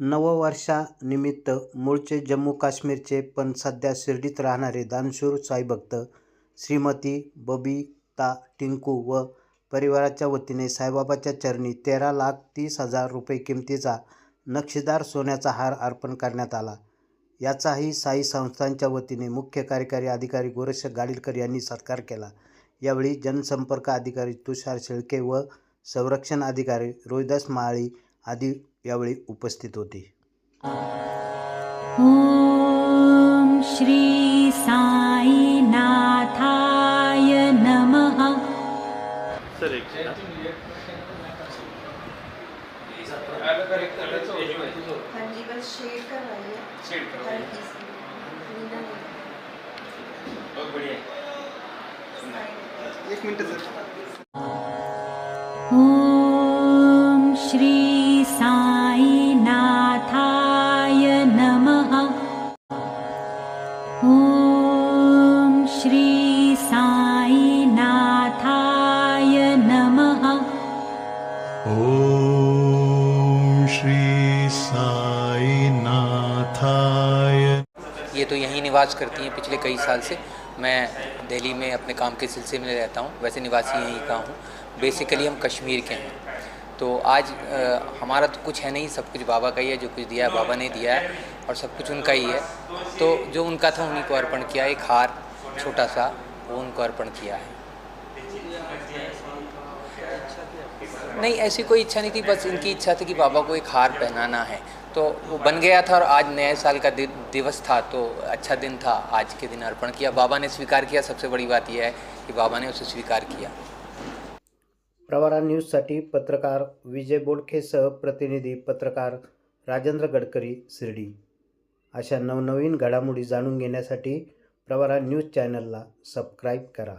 नववर्षानिमित्त मूळचे जम्मू काश्मीरचे पण सध्या शिर्डीत राहणारे दानशूर साईभक्त श्रीमती बबिता टिंकू व परिवाराच्या वतीने साईबाबाच्या चरणी तेरा लाख तीस हजार रुपये किमतीचा नक्षीदार सोन्याचा हार अर्पण करण्यात आला. याचाही साई संस्थांच्या वतीने मुख्य कार्यकारी अधिकारी गोरक्ष गाडीलकर यांनी सत्कार केला. यावेळी जनसंपर्क अधिकारी तुषार शेळके व संरक्षण अधिकारी रोहिदास माळी आदी यावेळी उपस्थित होती. ॐ श्री साईनाथाय नमः. सर एक हाँ जी बस शेड श्री साईनाथाय नमः। ॐ श्री साई साईनाथाय। ये तो यहीं निवास करती हैं पिछले कई साल से। मैं दिल्ली में अपने काम के सिलसिले में रहता हूँ वैसे निवासी यहीं का हूँ। बेसिकली हम कश्मीर के हैं। तो आज अ, हमारा तो कुछ है नहीं सब कुछ बाबा का ही है जो कुछ दिया है बाबा ने दिया है और सब कुछ उनका ही है। तो जो उनका था उन्हीं को अर्पण किया एक हार। छोटा सा उनको अर्पण किया है। नहीं, ऐसी कोई इच्छा नहीं थी, बस इनकी इच्छा थी कि बाबा को एक हार पहनाना है। तो वो बन गया था और आज नए साल का दिवस था तो अच्छा दिन था आज के दिन अर्पण किया। बाबा ने स्वीकार किया। सबसे बड़ी बात यह है कि बाबा ने उसे स्वीकार किया। प्रवारा न्यूजसाठी पत्रकार विजय बोडखेसह प्रतिनिधी पत्रकार राजेंद्र गडकरी शिर्डी. अशा नवनवीन घडामोडी घेण्यासाठी प्रवारा न्यूज चॅनलला सबस्क्राईब करा.